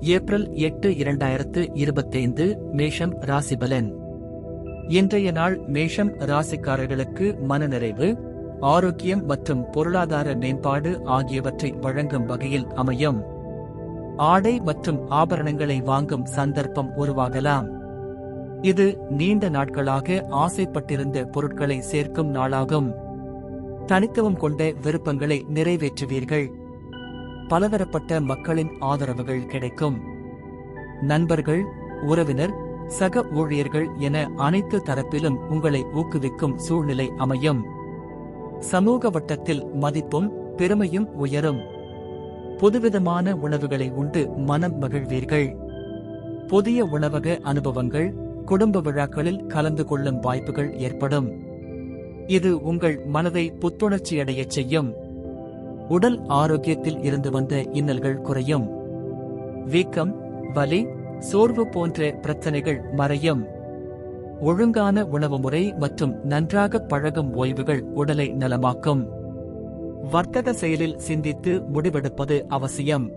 April எட்டு இரண்டாயிரத்து இருபத்தைந்து மேஷம் ராசிபலன். இன்றைய நாள் மேஷம் ராசிக்காரர்களுக்கு மனநிறைவு ஆரோக்கியம் மற்றும் பொருளாதார மேம்பாடு ஆகியவற்றை வழங்கும் வகையில் அமையும். ஆடை மற்றும் ஆபரணங்களை வாங்கும் சந்தர்ப்பம் உருவாகலாம். இது நீண்ட நாட்களாக ஆசைப்பட்டிருந்த பொருட்களை சேர்க்கும் நாளாகும். தனித்துவம் கொண்ட விருப்பங்களை நிறைவேற்றுவீர்கள். பலதரப்பட்ட மக்களின் ஆதரவுகள் கிடைக்கும். நண்பர்கள் உறவினர் சக ஊழியர்கள் என அனைத்து தரப்பிலும் உங்களை ஊக்குவிக்கும் சூழ்நிலை அமையும். சமூக வட்டத்தில் மதிப்பும் பெருமையும் உயரும். புதுவிதமான உணவுகளை உண்டு மனம் மகிழ்வீர்கள். புதிய உணவக அனுபவங்கள் குடும்ப விழாக்களில் கலந்து கொள்ளும் வாய்ப்புகள் ஏற்படும். இது உங்கள் மனதை புத்துணர்ச்சியடையச் செய்யும். உடல் ஆரோக்கியத்தில் இருந்து வந்த இன்னல்கள் குறையும். வீக்கம் வலி சோர்வு போன்ற பிரச்சனைகள் மறையும். ஒழுங்கான உணவு முறை மற்றும் நன்றாக பழகும் ஓய்வுகள் உடலை நலமாக்கும். வர்த்தக செயலில் சிந்தித்து முடிவெடுப்பது அவசியம்.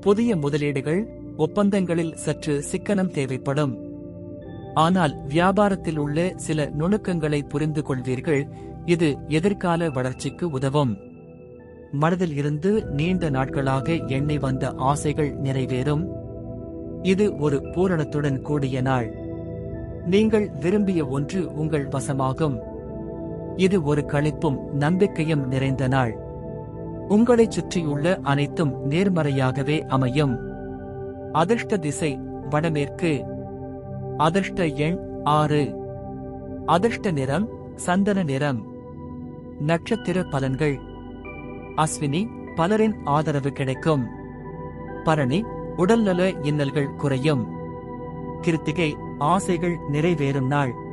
புதிய முதலீடுகள் ஒப்பந்தங்களில் சற்று சிக்கனம் தேவைப்படும். ஆனால் வியாபாரத்தில் உள்ள சில நுணுக்கங்களை புரிந்து கொள்வீர்கள் இது எதிர்கால வளர்ச்சிக்கு உதவும். மனதில் இருந்து நீண்ட நாட்களாக எண்ணி வந்த ஆசைகள் நிறைவேறும். இது ஒரு பூரணத்துடன் கூடிய நாள். நீங்கள் விரும்பிய ஒன்று உங்கள் வசமாகும். இது ஒரு களிப்பும் நம்பிக்கையும் நிறைந்த நாள். உங்களைச் சுற்றியுள்ள அனைத்தும் நேர்மறையாகவே அமையும். அதிர்ஷ்ட திசை வடமேற்கு. அதிர்ஷ்ட எண் ஆறு. அதிர்ஷ்ட நிறம் சந்தன நிறம். நட்சத்திர பலன்கள். அஸ்வினி பலரின் ஆதரவு கிடைக்கும். பரணி உடல்நல இன்னல்கள் குறையும். கிருத்திகை ஆசைகள் நிறைவேறும் நாள்.